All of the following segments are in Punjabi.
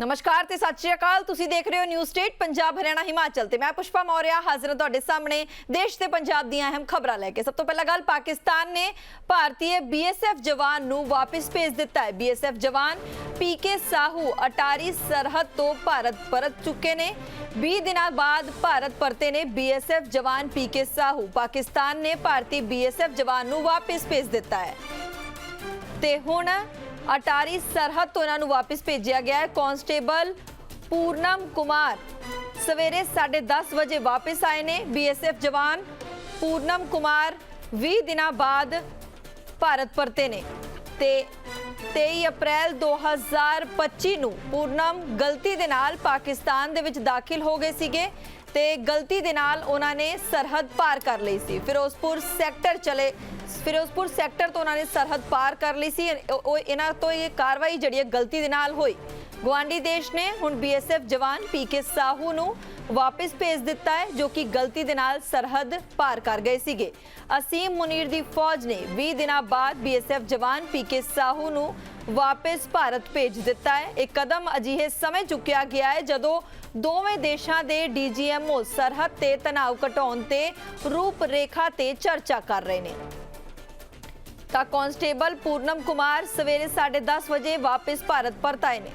ਨਮਸਕਾਰ ਤੇ ਸਤਿ ਸ਼੍ਰੀ ਅਕਾਲ। ਤੁਸੀਂ ਦੇਖ ਰਹੇ ਹੋ ਨਿਊ ਸਟੇਟ ਪੰਜਾਬ, ਹਰਿਆਣਾ, ਹਿਮਾਚਲ ਤੇ ਮੈਂ ਪੁਸ਼ਪਾ ਮੌਰਿਆ ਹਾਜ਼ਰ ਹਾਂ ਤੁਹਾਡੇ ਸਾਹਮਣੇ ਦੇਸ਼ ਤੇ ਪੰਜਾਬ ਦੀਆਂ ਅਹਿਮ ਖਬਰਾਂ ਲੈ ਕੇ। ਸਭ ਤੋਂ ਪਹਿਲਾਂ ਗੱਲ ਪਾਕਿਸਤਾਨ ਨੇ ਭਾਰਤੀ ਬੀਐਸਐਫ ਜਵਾਨ ਨੂੰ ਵਾਪਸ ਭੇਜ ਦਿੱਤਾ ਹੈ। ਬੀਐਸਐਫ ਜਵਾਨ ਪੀਕੇ ਸਾਹੂ ਅਟਾਰੀ ਸਰਹੱਦ ਤੋਂ ਭਾਰਤ ਪਰਤ ਚੁੱਕੇ ਨੇ। 20 ਦਿਨਾਂ ਬਾਅਦ ਭਾਰਤ ਪਰਤੇ ਨੇ ਬੀਐਸਐਫ ਜਵਾਨ ਪੀਕੇ ਸਾਹੂ। ਪਾਕਿਸਤਾਨ ਨੇ ਭਾਰਤੀ ਬੀਐਸਐਫ ਜਵਾਨ ਨੂੰ ਵਾਪਸ ਭੇਜ ਦਿੱਤਾ ਹੈ। ਤੇ ਹੁਣ ਅਟਾਰੀ ਸਰਹੱਦ ਤੋਂ ਇਹਨਾਂ ਨੂੰ ਵਾਪਸ ਭੇਜਿਆ ਗਿਆ ਹੈ। ਕਾਂਸਟੇਬਲ ਪੂਰਨਮ ਕੁਮਾਰ ਸਵੇਰੇ 10:30 ਵਜੇ ਵਾਪਸ ਆਏ ਨੇ। ਬੀਐਸਐਫ ਜਵਾਨ ਪੂਰਨਮ ਕੁਮਾਰ 20 ਦਿਨਾਂ ਬਾਅਦ ਭਾਰਤ ਪਰਤੇ ਨੇ ਤੇ 23 ਅਪ੍ਰੈਲ 2025 ਨੂੰ ਪੂਰਨਮ ਗਲਤੀ ਦੇ ਨਾਲ ਪਾਕਿਸਤਾਨ ਦੇ ਵਿੱਚ ਦਾਖਲ ਹੋ ਗਏ ਸੀਗੇ। ਤੇ ਗਲਤੀ ਦੇ ਨਾਲ ਉਹਨਾਂ ਨੇ ਸਰਹੱਦ ਪਾਰ ਕਰ ਲਈ ਸੀ। ਫਿਰੋਜ਼ਪੁਰ ਸੈਕਟਰ ਚਲੇ, ਫਿਰੋਜ਼ਪੁਰ ਸੈਕਟਰ ਤੋਂ ਉਹਨਾਂ ਨੇ ਸਰਹੱਦ ਪਾਰ ਕਰ ਲਈ ਸੀ। ਉਹ ਇਹਨਾਂ ਤੋਂ ਇਹ ਕਾਰਵਾਈ ਜਿਹੜੀ ਗਲਤੀ ਦੇ ਨਾਲ ਹੋਈ। ਗਵਾਂਡੀ ਦੇਸ਼ ਨੇ ਹੁਣ ਬੀਐਸਐਫ ਜਵਾਨ ਪੀਕੇ ਸਾਹੂ ਨੂੰ ਵਾਪਸ ਭੇਜ ਦਿੱਤਾ ਹੈ, ਜੋ ਕਿ ਗਲਤੀ ਦੇ ਨਾਲ ਸਰਹੱਦ ਪਾਰ ਕਰ ਗਏ ਸੀਗੇ। ਅਸੀਮ ਮੁਨੀਰ ਦੀ ਫੌਜ ਨੇ 20 ਦਿਨਾਂ ਬਾਅਦ ਬੀਐਸਐਫ ਜਵਾਨ ਪੀਕੇ ਸਾਹੂ ਨੂੰ ਵਾਪਸ ਭਾਰਤ ਭੇਜ ਦਿੱਤਾ ਹੈ। ਇਹ ਕਦਮ ਅਜਿਹੇ ਸਮੇਂ ਚੁੱਕਿਆ ਗਿਆ ਹੈ ਜਦੋਂ ਦੋਵੇਂ ਦੇਸ਼ਾਂ ਦੇ ਡੀਜੀਐਮਓ ਸਰਹੱਦ ਤੇ ਤਣਾਅ ਘਟਾਉਣ ਤੇ ਰੂਪ ਰੇਖਾ ਤੇ ਚਰਚਾ ਕਰ ਰਹੇ ਨੇ। ਤਾਂ ਕਾਂਸਟੇਬਲ ਪੂਰਨਮ ਕੁਮਾਰ ਸਵੇਰੇ 10:30 ਵਜੇ ਵਾਪਸ ਭਾਰਤ ਪਰਤ ਆਏ ਨੇ।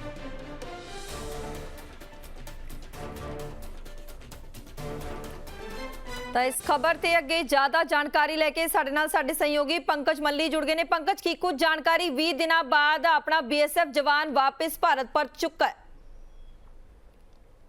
ਤਾਂ ਇਸ ਖਬਰ ਤੇ ਅੱਗੇ ਜ਼ਿਆਦਾ ਜਾਣਕਾਰੀ ਲੈ ਕੇ ਸਾਡੇ ਨਾਲ ਸਾਡੇ ਸਹਿਯੋਗੀ ਪੰਕਜ ਮੱਲੀ ਜੁੜ ਗਏ ਨੇ। ਪੰਕਜ, ਕੀ ਕੁਝ ਜਾਣਕਾਰੀ 20 ਦਿਨਾਂ ਬਾਅਦ ਆਪਣਾ ਬੀਐਸਐਫ ਜਵਾਨ ਵਾਪਸ ਭਾਰਤ ਪਰਤ ਚੁੱਕਾ ਹੈ?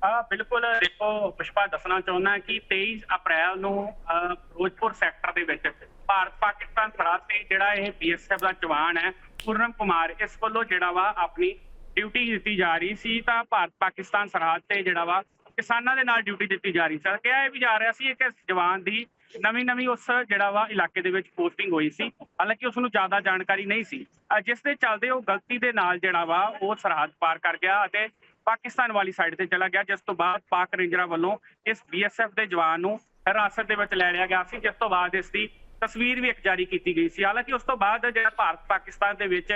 ਆ ਬਿਲਕੁਲ, ਦੇਖੋ, ਪੁਸ਼ਪਾ, ਦੱਸਣਾ ਚਾਹੁੰਦਾ ਕਿ 23 ਅਪ੍ਰੈਲ ਨੂੰ ਫਿਰੋਜ਼ਪੁਰ ਸੈਕਟਰ ਦੇ ਵਿੱਚ ਭਾਰਤ ਪਾਕਿਸਤਾਨ ਸਰਹੱਦ ਤੇ ਜਿਹੜਾ ਇਹ ਬੀਐਸਐਫ ਦਾ ਜਵਾਨ ਹੈ, ਪੂਰਨ ਕੁਮਾਰ, ਇਸ ਵੱਲੋਂ ਜਿਹੜਾ ਵਾ ਆਪਣੀ ਡਿਊਟੀ ਦਿੱਤੀ ਜਾ ਰਹੀ ਸੀ। ਤਾਂ ਭਾਰਤ ਪਾਕਿਸਤਾਨ ਸਰਹੱਦ ਤੇ ਜਿਹੜਾ ਵਾ ਕਿਸਾਨਾਂ ਦੇ ਨਾਲ ਡਿਊਟੀ ਦਿੱਤੀ ਜਾ ਰਹੀ ਸੀ ਕਿਹਾ ਇਹ ਵੀ ਜਾ ਰਿਹਾ ਸੀ ਕਿ ਜਵਾਨ ਦੀ ਨਵੀਂ ਨਵੀਂ ਉਸ ਜਿਹੜਾ ਵਾ ਇਲਾਕੇ ਦੇ ਵਿੱਚ ਪੋਸਟਿੰਗ ਹੋਈ ਸੀ। ਹਾਲਾਂਕਿ ਉਸ ਨੂੰ ਜ਼ਿਆਦਾ ਜਾਣਕਾਰੀ ਨਹੀਂ ਸੀ। ਜਿਸ ਦੇ ਚੱਲਦੇ ਉਹ ਗਲਤੀ ਦੇ ਨਾਲ ਜਿਹੜਾ ਵਾ ਉਹ ਸਰਹੱਦ ਪਾਰ ਕਰ ਗਿਆ ਅਤੇ ਪਾਕਿਸਤਾਨ ਵਾਲੀ ਸਾਈਡ ਤੇ ਚਲਾ ਗਿਆ, ਜਿਸ ਤੋਂ ਬਾਅਦ ਪਾਕ ਰੇਂਜਰਾਂ ਵੱਲੋਂ ਇਸ ਬੀਐਸਐਫ ਦੇ ਜਵਾਨ ਨੂੰ ਹਿਰਾਸਤ ਦੇ ਵਿੱਚ ਲੈ ਲਿਆ ਗਿਆ ਸੀ, ਜਿਸ ਤੋਂ ਬਾਅਦ ਇਸ ਦੀ ਤਸਵੀਰ ਵੀ ਇੱਕ ਜਾਰੀ ਕੀਤੀ ਗਈ ਸੀ। ਹਾਲਾਂਕਿ ਉਸ ਤੋਂ ਬਾਅਦ ਜਿਹੜਾ ਭਾਰਤ ਪਾਕਿਸਤਾਨ ਦੇ ਵਿੱਚ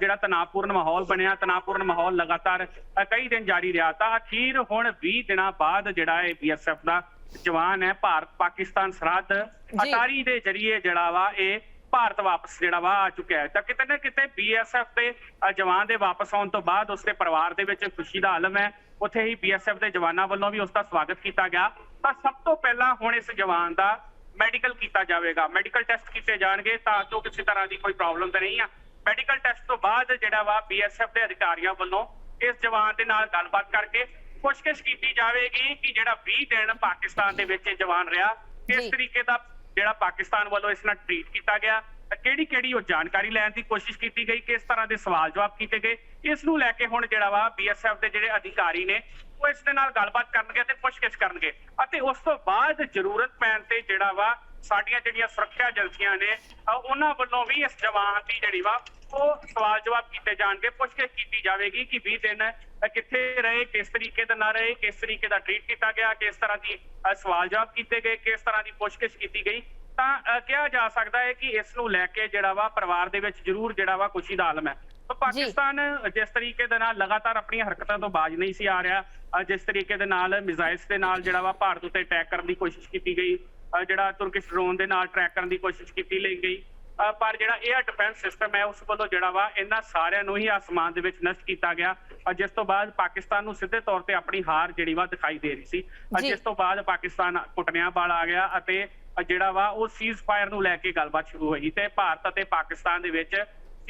ਜਿਹੜਾ ਤਣਾਅਪੂਰਨ ਮਾਹੌਲ ਬਣਿਆ ਤਣਾਅਪੂਰਨ ਮਾਹੌਲ ਲਗਾਤਾਰ ਕਈ ਦਿਨ ਜਾਰੀ ਰਿਹਾ ਤਾਂ ਅਖੀਰ ਹੁਣ 20 ਦਿਨਾਂ ਬਾਅਦ ਜਿਹੜਾ ਇਹ ਬੀਐਸਐਫ ਦਾ ਜਵਾਨ ਹੈ ਭਾਰਤ ਪਾਕਿਸਤਾਨ ਸਰਹੱਦ ਅਟਾਰੀ ਦੇ ਜਰੀਏ ਜਿਹੜਾ ਵਾ ਇਹ ਭਾਰਤ ਵਾਪਸ ਜਿਹੜਾ ਵਾ ਆ ਚੁੱਕਿਆ ਹੈ। ਤਾਂ ਕਿਤੇ ਨਾ ਕਿਤੇ ਬੀਐਸਐਫ ਦੇ ਜਵਾਨ ਦੇ ਵਾਪਸ ਆਉਣ ਤੋਂ ਬਾਅਦ ਉਸਦੇ ਪਰਿਵਾਰ ਦੇ ਵਿੱਚ ਖੁਸ਼ੀ ਦਾ ਆਲਮ ਹੈ। ਉੱਥੇ ਹੀ ਬੀਐਸਐਫ ਦੇ ਜਵਾਨਾਂ ਵੱਲੋਂ ਵੀ ਉਸ ਦਾ ਸਵਾਗਤ ਕੀਤਾ ਗਿਆ। ਤਾਂ ਸਭ ਤੋਂ ਪਹਿਲਾਂ ਹੁਣ ਇਸ ਜਵਾਨ ਦਾ ਮੈਡੀਕਲ ਕੀਤਾ ਜਾਵੇਗਾ ਮੈਡੀਕਲ ਟੈਸਟ ਕੀਤੇ ਜਾਣਗੇ ਤਾਂ ਜੋ ਕਿਸੇ ਤਰ੍ਹਾਂ ਦੀ ਕੋਈ ਪ੍ਰੋਬਲਮ ਤਾਂ ਨਹੀਂ ਆ ਮੈਡੀਕਲ ਟੈਸਟ ਤੋਂ ਬਾਅਦ ਜਿਹੜਾ ਵਾ ਬੀਐਸਐਫ ਦੇ ਅਧਿਕਾਰੀਆਂ ਵੱਲੋਂ ਇਸ ਜਵਾਨ ਦੇ ਨਾਲ ਗੱਲਬਾਤ ਕਰਕੇ ਪੁੱਛਗਿੱਛ ਕੀਤੀ ਜਾਵੇਗੀ ਕਿ ਜਿਹੜਾ 20 ਦਿਨ ਪਾਕਿਸਤਾਨ ਦੇ ਵਿੱਚ ਇਹ ਜਵਾਨ ਰਿਹਾ। ਕਿਸ ਤਰੀਕੇ ਦਾ ਜਿਹੜਾ ਪਾਕਿਸਤਾਨ ਵੱਲੋਂ ਇਸ ਨਾਲ ਟ੍ਰੀਟ ਕੀਤਾ ਗਿਆ ਕਿਹੜੀ ਕਿਹੜੀ ਉਹ ਜਾਣਕਾਰੀ ਲੈਣ ਦੀ ਕੋਸ਼ਿਸ਼ ਕੀਤੀ ਗਈ ਕਿਸ ਤਰ੍ਹਾਂ ਦੇ ਸਵਾਲ ਜਵਾਬ ਕੀਤੇ ਗਏ ਇਸ ਨੂੰ ਲੈ ਕੇ ਹੁਣ ਜਿਹੜਾ ਵਾ ਬੀਐਸਐਫ ਦੇ ਜਿਹੜੇ ਅਧਿਕਾਰੀ ਨੇ ਉਹ ਇਸ ਦੇ ਨਾਲ ਗੱਲਬਾਤ ਕਰਨਗੇ ਤੇ ਪੁੱਛਗਿੱਛ ਕਰਨਗੇ। ਅਤੇ ਉਸ ਤੋਂ ਬਾਅਦ ਜ਼ਰੂਰਤ ਪੈਣ ਤੇ ਜਿਹੜਾ ਵਾ, ਸਾਡੀਆਂ ਜਿਹੜੀਆਂ ਸੁਰੱਖਿਆ ਏਜੰਸੀਆਂ ਨੇ ਉਹਨਾਂ ਵੱਲੋਂ ਵੀ ਇਸ ਜਵਾਨ ਦੀ ਜਿਹੜੀ ਵਾ, ਉਹ ਸਵਾਲ ਜਵਾਬ ਕੀਤੇ ਜਾਣਗੇ, ਪੁੱਛਗਿੱਛ ਕੀਤੀ ਜਾਵੇਗੀ ਕਿ 20 ਦਿਨ ਕਿੱਥੇ ਰਹੇ, ਕਿਸ ਤਰੀਕੇ ਦੇ ਨਾ ਰਹੇ, ਕਿਸ ਤਰੀਕੇ ਦਾ ਟ੍ਰੀਟ ਕੀਤਾ ਗਿਆ, ਕਿਸ ਤਰ੍ਹਾਂ ਦੀ ਸਵਾਲ ਜਵਾਬ ਕੀਤੇ ਗਏ, ਕਿਸ ਤਰ੍ਹਾਂ ਦੀ ਪੁੱਛਗਿੱਛ ਕੀਤੀ ਗਈ। ਤਾਂ ਕਿਹਾ ਜਾ ਸਕਦਾ ਹੈ ਕਿ ਇਸ ਨੂੰ ਲੈ ਕੇ ਜਿਹੜਾ ਵਾ, ਪਰਿਵਾਰ ਦੇ ਵਿੱਚ ਜ਼ਰੂਰ ਜਿਹੜਾ ਵਾ ਖੁਸ਼ੀ ਦਾ ਆਲਮ ਹੈ। ਤਾਂ ਪਾਕਿਸਤਾਨ ਜਿਸ ਤਰੀਕੇ ਦੇ ਨਾਲ ਲਗਾਤਾਰ ਆਪਣੀਆਂ ਹਰਕਤਾਂ ਤੋਂ ਬਾਜ ਨਹੀਂ ਸੀ ਆ ਰਿਹਾ ਜਿਸ ਤਰੀਕੇ ਦੇ ਨਾਲ ਮਿਜ਼ਾਈਲਸ ਦੇ ਨਾਲ ਜਿਹੜਾ ਵਾ ਭਾਰਤ ਉੱਤੇ ਅਟੈਕ ਕਰਨ ਦੀ ਕੋਸ਼ਿਸ਼ ਕੀਤੀ ਗਈ ਜਿਹੜਾ ਤੁਰਕਿਸ਼ ਡਰੋਨ ਦੇ ਨਾਲ ਟਰੈਕ ਕਰਨ ਦੀ ਕੋਸ਼ਿਸ਼ ਕੀਤੀ ਲਈ ਗਈ ਪਰ ਜਿਹੜਾ 에ਅਰ ਡਿਫੈਂਸ ਸਿਸਟਮ ਹੈ ਉਸ ਵੱਲੋਂ ਜਿਹੜਾ ਵਾ ਇਹਨਾਂ ਸਾਰਿਆਂ ਨੂੰ ਹੀ ਆਸਮਾਨ ਦੇ ਵਿੱਚ ਨਸ਼ਟ ਕੀਤਾ ਗਿਆ ਜਿਸ ਤੋਂ ਬਾਅਦ ਪਾਕਿਸਤਾਨ ਨੂੰ ਸਿੱਧੇ ਤੌਰ ਤੇ ਆਪਣੀ ਹਾਰ ਜਿਹੜੀ ਵਾ ਦਿਖਾਈ ਦੇ ਰਹੀ ਸੀ। ਜਿਸ ਤੋਂ ਬਾਅਦ ਪਾਕਿਸਤਾਨ ਘੁਟਨਿਆਂ ਵਾਲ ਆ ਗਿਆ ਅਤੇ ਜਿਹੜਾ ਵਾ ਉਹ ਸੀਜ਼ ਫਾਇਰ ਨੂੰ ਲੈ ਕੇ ਗੱਲਬਾਤ ਸ਼ੁਰੂ ਹੋਈ ਤੇ ਭਾਰਤ ਅਤੇ ਪਾਕਿਸਤਾਨ ਦੇ ਵਿੱਚ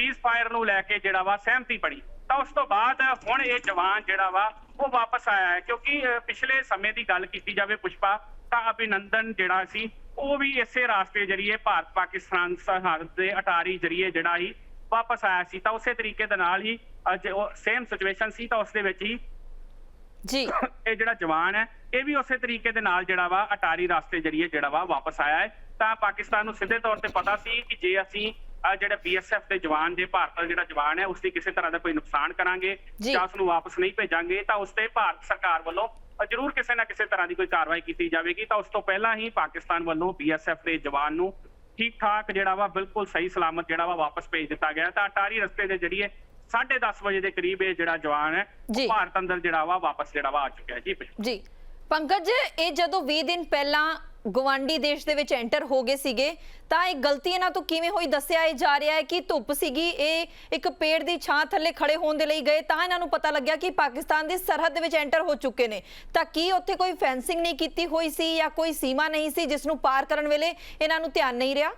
ਸੀਜ਼ ਫਾਇਰ ਨੂੰ ਲੈ ਕੇ ਜਿਹੜਾ ਵਾ ਸਹਿਮਤੀ ਬਣੀ। ਤਾਂ ਉਸ ਤੋਂ ਬਾਅਦ ਹੁਣ ਇਹ ਜਵਾਨ ਜਿਹੜਾ ਵਾ ਉਹ ਵਾਪਸ ਆਇਆ ਹੈ। ਕਿਉਂਕਿ ਪਿਛਲੇ ਸਮੇਂ ਦੀ ਗੱਲ ਕੀਤੀ ਜਾਵੇ ਪੁਸ਼ਪਾ ਤਾਂ ਅਭਿਨੰਦਨ ਜਿਹੜਾ ਸੀ ਉਹ ਵੀ ਇਸੇ ਰਾਸਤੇ ਜਰੀਏ ਭਾਰਤ ਪਾਕਿਸਤਾਨ ਸਰਹੱਦ ਦੇ ਅਟਾਰੀ ਜਰੀਏ ਜਿਹੜਾ ਹੀ ਵਾਪਸ ਆਇਆ ਸੀ। ਤਾਂ ਉਸੇ ਤਰੀਕੇ ਦੇ ਨਾਲ ਹੀ ਅੱਜ ਉਹ ਸੇਮ ਸਿਚੁਏਸ਼ਨ ਸੀ ਤਾਂ ਉਸ ਦੇ ਵਿੱਚ ਹੀ ਜੀ। ਇਹ ਜਿਹੜਾ ਜਵਾਨ ਹੈ ਇਹ ਵੀ ਉਸੇ ਤਰੀਕੇ ਦੇ ਨਾਲ ਜਿਹੜਾ ਵਾ ਅਟਾਰੀ ਰਸਤੇ ਜਰੀਏ ਜਿਹੜਾ ਵਾ ਵਾਪਸ ਆਇਆ ਹੈ। ਤਾਂ ਪਾਕਿਸਤਾਨ ਨੂੰ ਸਿੱਧੇ ਤੌਰ ਤੇ ਪਤਾ ਸੀ ਕਿ ਜੇ ਅਸੀਂ ਜਿਹੜੇ ਬੀਐਸਐਫ ਦੇ ਜਵਾਨ ਜੇ ਭਾਰਤ ਦਾ ਜਿਹੜਾ ਜਵਾਨ ਹੈ ਉਸ ਦੀ ਕਿਸੇ ਤਰ੍ਹਾਂ ਦਾ ਕੋਈ ਨੁਕਸਾਨ ਕਰਾਂਗੇ ਜੀ। ਉਸ ਨੂੰ ਵਾਪਸ ਨਹੀਂ ਭੇਜਾਂਗੇ ਤਾਂ ਉਸ ਤੇ ਭਾਰਤ ਸਰਕਾਰ ਵੱਲੋਂ ਜ਼ਰੂਰ ਕਿਸੇ ਨਾ ਕਿਸੇ ਤਰ੍ਹਾਂ ਦੀ ਕੋਈ ਕਾਰਵਾਈ ਕੀਤੀ ਜਾਵੇਗੀ। ਤਾਂ ਉਸ ਤੋਂ ਪਹਿਲਾਂ ਹੀ ਪਾਕਿਸਤਾਨ ਵੱਲੋਂ ਬੀਐਸਐਫ ਦੇ ਜਵਾਨ ਨੂੰ ਠੀਕ ਠਾਕ ਜਿਹੜਾ ਵਾ ਬਿਲਕੁਲ ਸਹੀ ਸਲਾਮਤ ਜਿਹੜਾ ਵਾ ਵਾਪਸ ਭੇਜ ਦਿੱਤਾ ਗਿਆ ਤਾਂ ਅਟਾਰੀ ਰਸਤੇ ਦੇ ਜਰੀਏ 10:30 ਵਜੇ ਦੇ ਕਰੀਬ ਇਹ ਜਿਹੜਾ ਜਵਾਨ ਹੈ ਭਾਰਤ ਅੰਦਰ ਜਿਹੜਾ ਵਾ ਵਾਪਸ ਜਿਹੜਾ ਵਾ ਆ ਚੁੱਕਿਆ ਜੀ ਜੀ। ਪੰਕਜ ਇਹ ਜਦੋਂ 20 ਦਿਨ ਪਹਿਲਾਂ ਗਵਾਂਡੀ ਦੇਸ਼ ਦੇ ਵਿੱਚ ਐਂਟਰ ਹੋ ਗਏ ਸੀਗੇ ਤਾਂ ਇਹ ਗਲਤੀ ਇਹਨਾਂ ਤੋਂ ਕਿਵੇਂ ਹੋਈ ਦੱਸਿਆ ਇਹ ਜਾ ਰਿਹਾ ਹੈ ਕਿ ਧੁੱਪ ਸੀਗੀ ਇਹ ਇੱਕ ਪੇੜ ਦੀ ਛਾਂ ਥੱਲੇ ਖੜੇ ਹੋਣ ਦੇ ਲਈ ਗਏ ਤਾਂ ਇਹਨਾਂ ਨੂੰ ਪਤਾ ਲੱਗਿਆ ਕਿ ਪਾਕਿਸਤਾਨ ਦੀ ਸਰਹੱਦ ਦੇ ਵਿੱਚ ਐਂਟਰ ਹੋ ਚੁੱਕੇ ਨੇ। ਤਾਂ ਕੀ ਉੱਥੇ ਕੋਈ ਫੈਂਸਿੰਗ ਨਹੀਂ ਕੀਤੀ ਹੋਈ ਸੀ ਜਾਂ ਕੋਈ ਸੀਮਾ ਨਹੀਂ ਸੀ ਜਿਸ ਨੂੰ ਪਾਰ ਕਰਨ ਵੇਲੇ ਇਹਨਾਂ ਨੂੰ ਧਿਆਨ ਨਹੀਂ ਰਿਹਾ?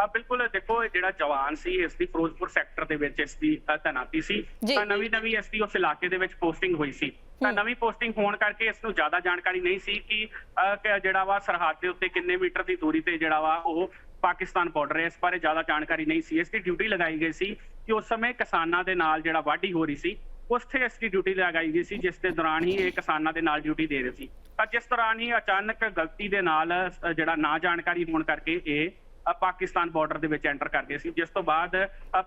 ਆ ਬਿਲਕੁਲ ਦੇਖੋ ਇਹ ਜਿਹੜਾ ਜਵਾਨ ਸੀ ਇਸ ਦੀ ਫਿਰੋਜ਼ਪੁਰ ਸੈਕਟਰ ਦੇ ਵਿੱਚ ਇਸ ਦੀ ਤੈਨਾਤੀ ਸੀ। ਤਾਂ ਨਵੀਂ ਨਵੀਂ ਇਸ ਦੀ ਉਸ ਇਲਾਕੇ ਦੇ ਵਿੱਚ ਪੋਸਟਿੰਗ ਹੋਈ ਸੀ। ਤਾਂ ਨਵੀਂ ਪੋਸਟਿੰਗ ਹੋਣ ਕਰਕੇ ਇਸ ਨੂੰ ਜ਼ਿਆਦਾ ਜਾਣਕਾਰੀ ਨਹੀਂ ਸੀ ਕਿ ਜਿਹੜਾ ਵਾ ਸਰਹੱਦ ਦੇ ਉੱਤੇ ਕਿੰਨੇ ਮੀਟਰ ਦੀ ਦੂਰੀ ਤੇ ਜਿਹੜਾ ਵਾ ਉਹ ਪਾਕਿਸਤਾਨ ਬਾਰਡਰ ਹੈ, ਇਸ ਬਾਰੇ ਜ਼ਿਆਦਾ ਜਾਣਕਾਰੀ ਨਹੀਂ ਸੀ। ਇਸ ਦੀ ਡਿਊਟੀ ਲਗਾਈ ਗਈ ਸੀ ਕਿ ਉਸ ਸਮੇਂ ਕਿਸਾਨਾਂ ਦੇ ਨਾਲ ਜਿਹੜਾ ਵਾਢੀ ਹੋ ਰਹੀ ਸੀ, ਉੱਥੇ ਇਸ ਦੀ ਡਿਊਟੀ ਲਗਾਈ ਗਈ ਸੀ, ਜਿਸ ਦੇ ਦੌਰਾਨ ਹੀ ਇਹ ਕਿਸਾਨਾਂ ਦੇ ਨਾਲ ਡਿਊਟੀ ਦੇ ਰਹੇ ਸੀ। ਤਾਂ ਜਿਸ ਦੌਰਾਨ ਹੀ ਅਚਾਨਕ ਗਲਤੀ ਦੇ ਨਾਲ ਜਿਹੜਾ ਨਾ ਜਾਣਕਾਰੀ ਹੋਣ ਕਰਕੇ ਇਹ ਪਾਕਿਸਤਾਨ ਬਾਰਡਰ ਦੇ ਵਿੱਚ ਐਂਟਰ ਕਰ ਗਏ ਸੀ। ਜਿਸ ਤੋਂ ਬਾਅਦ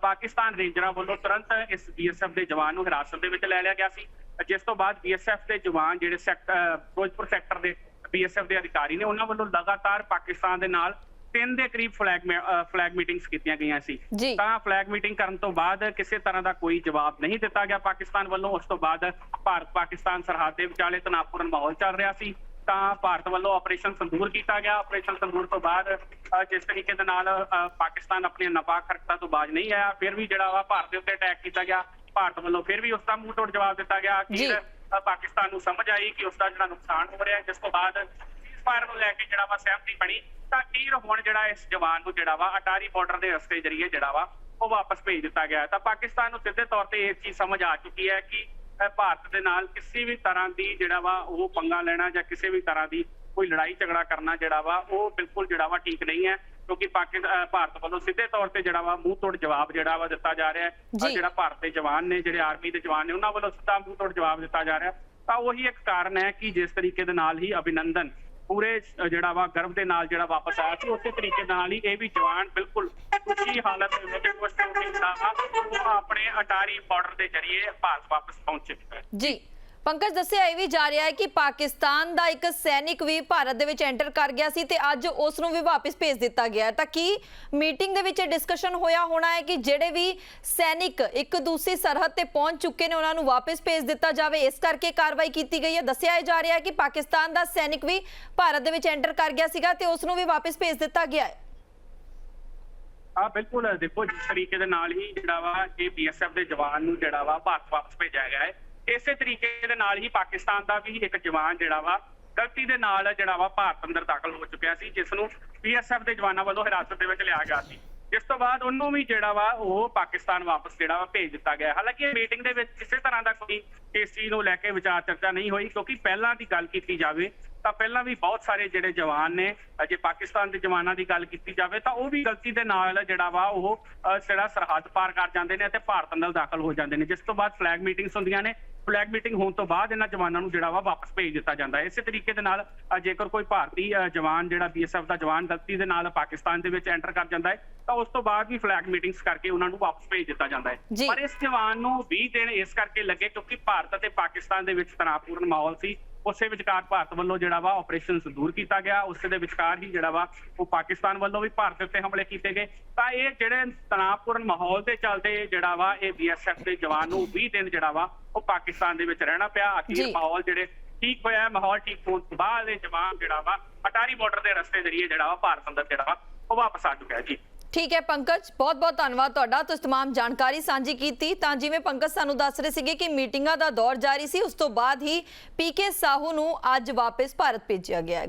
ਪਾਕਿਸਤਾਨ ਰੇਂਜਰਾਂ ਵੱਲੋਂ ਤੁਰੰਤ ਇਸ ਬੀਐਸਐਫ ਦੇ ਜਵਾਨ ਨੂੰ ਹਿਰਾਸਤ ਦੇ ਵਿੱਚ ਲੈ ਲਿਆ ਗਿਆ ਸੀ। ਜਿਸ ਤੋਂ ਬਾਅਦ ਬੀਐਸਐਫ ਦੇ ਜਵਾਨ ਜਿਹੜੇ ਸੈਕਟਰ ਫਿਰੋਜ਼ਪੁਰ ਸੈਕਟਰ ਦੇ ਬੀਐਸਐਫ ਦੇ ਅਧਿਕਾਰੀ ਨੇ ਉਹਨਾਂ ਵੱਲੋਂ ਲਗਾਤਾਰ ਪਾਕਿਸਤਾਨ ਦੇ ਨਾਲ ਤਿੰਨ ਦੇ ਕਰੀਬ ਫਲੈਗ ਫਲੈਗ ਮੀਟਿੰਗਸ ਕੀਤੀਆਂ ਗਈਆਂ ਸੀ। ਤਾਂ ਫਲੈਗ ਮੀਟਿੰਗ ਕਰਨ ਤੋਂ ਬਾਅਦ ਕਿਸੇ ਤਰ੍ਹਾਂ ਦਾ ਕੋਈ ਜਵਾਬ ਨਹੀਂ ਦਿੱਤਾ ਗਿਆ ਪਾਕਿਸਤਾਨ ਵੱਲੋਂ। ਉਸ ਤੋਂ ਬਾਅਦ ਭਾਰਤ ਪਾਕਿਸਤਾਨ ਸਰਹੱਦ ਦੇ ਵਿਚਾਲੇ ਤਣਾਅਪੂਰਨ ਮਾਹੌਲ ਚੱਲ ਰਿਹਾ ਸੀ। ਤਾਂ ਭਾਰਤ ਵੱਲੋਂ ਆਪਰੇਸ਼ਨ ਸੰਦੂਰ ਕੀਤਾ ਗਿਆ। ਆਪਰੇਸ਼ਨ ਸੰਦੂਰ ਤੋਂ ਬਾਅਦ ਜਿਸ ਤਰੀਕੇ ਦੇ ਨਾਲ ਪਾਕਿਸਤਾਨ ਆਪਣੀਆਂ ਨਾਪਾਕ ਹਰਕਤਾਂ ਤੋਂ ਬਾਜ ਨਹੀਂ ਆਇਆ ਫਿਰ ਵੀ ਜਿਹੜਾ ਵਾ ਭਾਰਤ ਦੇ ਉੱਤੇ ਅਟੈਕ ਕੀਤਾ ਗਿਆ। ਭਾਰਤ ਵੱਲੋਂ ਫਿਰ ਵੀ ਉਸ ਦਾ ਮੂੰਹ ਤੋੜ ਜਵਾਬ ਦਿੱਤਾ ਗਿਆ। ਕਿ ਪਾਕਿਸਤਾਨ ਨੂੰ ਸਮਝ ਆਈ ਕਿ ਉਸ ਦਾ ਜਿਹੜਾ ਨੁਕਸਾਨ ਹੋ ਰਿਹਾ ਜਿਸ ਤੋਂ ਬਾਅਦ ਫਾਇਰ ਨੂੰ ਲੈ ਕੇ ਜਿਹੜਾ ਵਾ ਸਹਿਮਤੀ ਬਣੀ ਤਾਂ ਤੀਰ ਹੁਣ ਜਿਹੜਾ ਇਸ ਜਵਾਨ ਨੂੰ ਜਿਹੜਾ ਵਾ ਅਟਾਰੀ ਬਾਰਡਰ ਦੇ ਰਸਤੇ ਜਰੀਏ ਜਿਹੜਾ ਵਾ ਉਹ ਵਾਪਸ ਭੇਜ ਦਿੱਤਾ ਗਿਆ। ਤਾਂ ਪਾਕਿਸਤਾਨ ਨੂੰ ਸਿੱਧੇ ਤੌਰ ਤੇ ਇਹ ਚੀਜ਼ ਸਮਝ ਆ ਚੁੱਕੀ ਹੈ ਕਿ ਭਾਰਤ ਦੇ ਨਾਲ ਕਿਸੇ ਵੀ ਤਰ੍ਹਾਂ ਦੀ ਜਿਹੜਾ ਵਾ ਉਹ ਪੰਗਾ ਲੈਣਾ ਜਾਂ ਕਿਸੇ ਵੀ ਤਰ੍ਹਾਂ ਦੀ ਕੋਈ ਲੜਾਈ ਝਗੜਾ ਕਰਨਾ ਜਿਹੜਾ ਵਾ ਉਹ ਬਿਲਕੁਲ ਜਿਹੜਾ ਵਾ ਠੀਕ ਨਹੀਂ ਹੈ ਕਿਉਂਕਿ ਪਾਕਿਸਤਾਨ ਭਾਰਤ ਵੱਲੋਂ ਸਿੱਧੇ ਤੌਰ ਤੇ ਜਿਹੜਾ ਵਾ ਮੂੰਹ ਤੋੜ ਜਵਾਬ ਜਿਹੜਾ ਵਾ ਦਿੱਤਾ ਜਾ ਰਿਹਾ ਹੈ। ਜਿਹੜਾ ਭਾਰਤ ਦੇ ਜਵਾਨ ਨੇ ਜਿਹੜੇ ਆਰਮੀ ਦੇ ਜਵਾਨ ਨੇ ਉਹਨਾਂ ਵੱਲੋਂ ਸਿੱਧਾ ਮੂੰਹ ਤੋੜ ਜਵਾਬ ਦਿੱਤਾ ਜਾ ਰਿਹਾ ਤਾਂ ਉਹੀ ਇੱਕ ਕਾਰਨ ਹੈ ਕਿ ਜਿਸ ਤਰੀਕੇ ਦੇ ਨਾਲ ਹੀ ਅਭਿਨੰਦਨ ਪੂਰੇ ਜਿਹੜਾ ਵਾ ਗਰਵ ਦੇ ਨਾਲ ਜਿਹੜਾ ਵਾਪਸ ਆਇਆ ਸੀ ਉਸੇ ਤਰੀਕੇ ਨਾਲ ਹੀ ਇਹ ਵੀ ਜਵਾਨ ਬਿਲਕੁਲ ਖੁਸ਼ੀ ਹਾਲਤ ਦੇ ਵਿੱਚ ਖੁਸ਼ ਹੋ ਕੇ ਜਿਹੜਾ ਵਾ ਉਹ ਆਪਣੇ ਅਟਾਰੀ ਬਾਰਡਰ ਦੇ ਜਰੀਏ ਭਾਰਤ ਵਾਪਸ ਪਹੁੰਚ। ਚੁੱਕਾ ਹੈ ਜੀ। ਪੰਕਜ ਦੱਸਿਆ, ਇਹ ਵੀ ਜਾ ਰਿਹਾ ਹੈ ਕਿ ਪਾਕਿਸਤਾਨ ਦਾ ਇੱਕ ਸੈਨਿਕ ਵੀ ਭਾਰਤ ਦੇ ਵਿੱਚ ਐਂਟਰ ਕਰ ਗਿਆ ਸੀ ਤੇ ਅੱਜ ਉਸ ਨੂੰ ਵੀ ਵਾਪਸ ਭੇਜ ਦਿੱਤਾ ਗਿਆ ਤਾਂ ਕੀ ਮੀਟਿੰਗ ਦੇ ਵਿੱਚ ਡਿਸਕਸ਼ਨ ਹੋਇਆ ਹੋਣਾ ਹੈ ਕਿ ਜਿਹੜੇ ਵੀ ਸੈਨਿਕ ਇੱਕ ਦੂਸਰੀ ਸਰਹੱਦ ਤੇ ਪਹੁੰਚ ਚੁੱਕੇ ਨੇ, ਉਹਨਾਂ ਨੂੰ ਵਾਪਸ ਭੇਜ ਦਿੱਤਾ ਜਾਵੇ? ਇਸ ਕਰਕੇ ਕਾਰਵਾਈ ਕੀਤੀ ਗਈ ਹੈ। ਦੱਸਿਆ ਇਹ ਜਾ ਰਿਹਾ ਹੈ ਕਿ ਪਾਕਿਸਤਾਨ ਦਾ ਸੈਨਿਕ ਵੀ ਭਾਰਤ ਦੇ ਵਿੱਚ ਐਂਟਰ ਕਰ ਗਿਆ ਸੀਗਾ ਤੇ ਉਸ ਨੂੰ ਵੀ ਵਾਪਸ ਭੇਜ ਦਿੱਤਾ ਗਿਆ ਹੈ। ਆ ਬਿਲਕੁਲ। ਦੇਖੋ, ਜਿਸ ਤਰੀਕੇ ਦੇ ਨਾਲ ਹੀ ਜਿਹੜਾ ਵਾ ਇਹ ਬੀਐਸਐਫ ਦੇ ਜਵਾਨ ਨੂੰ ਜਿਹੜਾ ਵਾ ਭਾਰਤ ਵਾਪਸ ਭੇਜਿਆ ਗਿਆ ਹੈ। ਇਸੇ ਤਰੀਕੇ ਦੇ ਨਾਲ ਹੀ ਪਾਕਿਸਤਾਨ ਦਾ ਵੀ ਇੱਕ ਜਵਾਨ ਜਿਹੜਾ ਵਾ ਗਲਤੀ ਦੇ ਨਾਲ ਜਿਹੜਾ ਵਾ ਭਾਰਤ ਅੰਦਰ ਦਾਖਲ ਹੋ ਚੁੱਕਿਆ ਸੀ ਜਿਸ ਨੂੰ ਬੀਐਸਐਫ ਦੇ ਜਵਾਨਾਂ ਵੱਲੋਂ ਹਿਰਾਸਤ ਦੇ ਵਿੱਚ ਲਿਆ ਗਿਆ ਸੀ। ਜਿਸ ਤੋਂ ਬਾਅਦ ਉਹਨੂੰ ਵੀ ਜਿਹੜਾ ਵਾ ਉਹ ਪਾਕਿਸਤਾਨ ਵਾਪਸ ਜਿਹੜਾ ਵਾ ਭੇਜ ਦਿੱਤਾ ਗਿਆ। ਹਾਲਾਂਕਿ ਇਹ ਮੀਟਿੰਗ ਦੇ ਵਿੱਚ ਕਿਸੇ ਤਰ੍ਹਾਂ ਦਾ ਕੋਈ ਇਸ ਚੀਜ਼ ਨੂੰ ਲੈ ਕੇ ਵਿਚਾਰ ਚਰਚਾ ਨਹੀਂ ਹੋਈ ਕਿਉਂਕਿ ਪਹਿਲਾਂ ਦੀ ਗੱਲ ਕੀਤੀ ਜਾਵੇ ਤਾਂ ਪਹਿਲਾਂ ਵੀ ਬਹੁਤ ਸਾਰੇ ਜਿਹੜੇ ਜਵਾਨ ਨੇ ਅ, ਜੇ ਪਾਕਿਸਤਾਨ ਦੇ ਜਵਾਨਾਂ ਦੀ ਗੱਲ ਕੀਤੀ ਜਾਵੇ ਤਾਂ ਉਹ ਵੀ ਗਲਤੀ ਦੇ ਨਾਲ ਜਿਹੜਾ ਵਾ ਉਹ ਅ, ਜਿਹੜਾ ਸਰਹੱਦ ਪਾਰ ਕਰ ਜਾਂਦੇ ਨੇ ਅਤੇ ਭਾਰਤ ਅੰਦਰ ਦਾਖਲ ਹੋ ਜਾਂਦੇ ਨੇ। ਜਿਸ ਤੋਂ ਬਾਅਦ ਫਲੈਗ ਮੀਟਿੰਗਸ ਹੁੰਦੀਆਂ ਨੇ ਫਲੈਗ ਮੀਟਿੰਗ ਹੋਣ ਤੋਂ ਬਾਅਦ ਇਹਨਾਂ ਜਵਾਨਾਂ ਨੂੰ ਜਿਹੜਾ ਵਾ ਵਾਪਸ ਭੇਜ ਦਿੱਤਾ ਜਾਂਦਾ ਹੈ। ਇਸੇ ਤਰੀਕੇ ਦੇ ਨਾਲ ਜੇਕਰ ਕੋਈ ਭਾਰਤੀ ਜਵਾਨ ਜਿਹੜਾ ਬੀਐਸਐਫ ਦਾ ਜਵਾਨ ਗਲਤੀ ਦੇ ਨਾਲ ਪਾਕਿਸਤਾਨ ਦੇ ਵਿੱਚ ਐਂਟਰ ਕਰ ਜਾਂਦਾ ਹੈ ਤਾਂ ਉਸ ਤੋਂ ਬਾਅਦ ਵੀ ਫਲੈਗ ਮੀਟਿੰਗਸ ਕਰਕੇ ਉਹਨਾਂ ਨੂੰ ਵਾਪਸ ਭੇਜ ਦਿੱਤਾ ਜਾਂਦਾ। ਹੈ। ਪਰ ਇਸ ਜਵਾਨ ਨੂੰ 20 ਦਿਨ ਇਸ ਕਰਕੇ ਲੱਗੇ ਕਿਉਂਕਿ ਭਾਰਤ ਅਤੇ ਪਾਕਿਸਤਾਨ ਦੇ ਵਿੱਚ ਤਣਾਅਪੂਰਨ ਮਾਹੌਲ ਸੀ। ਉਸੇ ਵਿਚਕਾਰ ਭਾਰਤ ਵੱਲੋਂ ਜਿਹੜਾ ਵਾ ਆਪਰੇਸ਼ਨ ਸੰਦੂਰ ਕੀਤਾ ਗਿਆ। ਉਸੇ ਦੇ ਵਿਚਕਾਰ ਹੀ ਜਿਹੜਾ ਵਾ ਉਹ ਪਾਕਿਸਤਾਨ ਵੱਲੋਂ ਵੀ ਭਾਰਤ ਉੱਤੇ ਹਮਲੇ ਕੀਤੇ ਗਏ। ਤਾਂ ਇਹ ਜਿਹੜੇ ਤਣਾਅਪੂਰਨ ਮਾਹੌਲ ਦੇ ਚੱਲਦੇ ਜਿਹੜਾ ਵਾ ਇਹ ਬੀਐਸਐਫ ਦੇ ਜਵਾਨ ਨੂੰ 20 ਦਿਨ ਜਿਹੜਾ ਵਾ ਉਹ ਪਾਕਿਸਤਾਨ ਦੇ ਵਿੱਚ ਰਹਿਣਾ ਪਿਆ। ਜੀ। ਅਖੀਰ ਮਾਹੌਲ ਜਿਹੜੇ ਠੀਕ ਹੋਇਆ ਮਾਹੌਲ ਠੀਕ ਹੋਣ ਤੋਂ ਬਾਅਦ ਇਹ ਜਵਾਨ ਜਿਹੜਾ ਵਾ ਅਟਾਰੀ ਬਾਰਡਰ ਦੇ ਰਸਤੇ ਜਰੀਏ ਜਿਹੜਾ ਵਾ ਭਾਰਤ ਅੰਦਰ ਜਿਹੜਾ ਵਾ ਉਹ ਵਾਪਸ ਆ ਚੁੱਕਿਆ ਜੀ। ਠੀਕ ਹੈ ਪੰਕਜ ਬਹੁਤ ਬਹੁਤ ਧੰਨਵਾਦ ਤੁਹਾਡਾ ਤੁਸੀਂ तमाम ਜਾਣਕਾਰੀ ਸਾਂਝੀ ਕੀਤੀ ਤਾਂ ਜਿਵੇਂ ਪੰਕਜ ਸਾਨੂੰ ਦੱਸ ਰਹੇ ਸੀਗੇ ਕਿ ਮੀਟਿੰਗਾਂ ਦਾ ਦੌਰ ਜਾਰੀ ਸੀ ਉਸ ਤੋਂ ਬਾਅਦ ਹੀ ਪੀਕੇ ਸਾਹੂ ਨੂੰ ਅੱਜ ਵਾਪਸ ਭਾਰਤ ਭੇਜਿਆ ਗਿਆ ਹੈ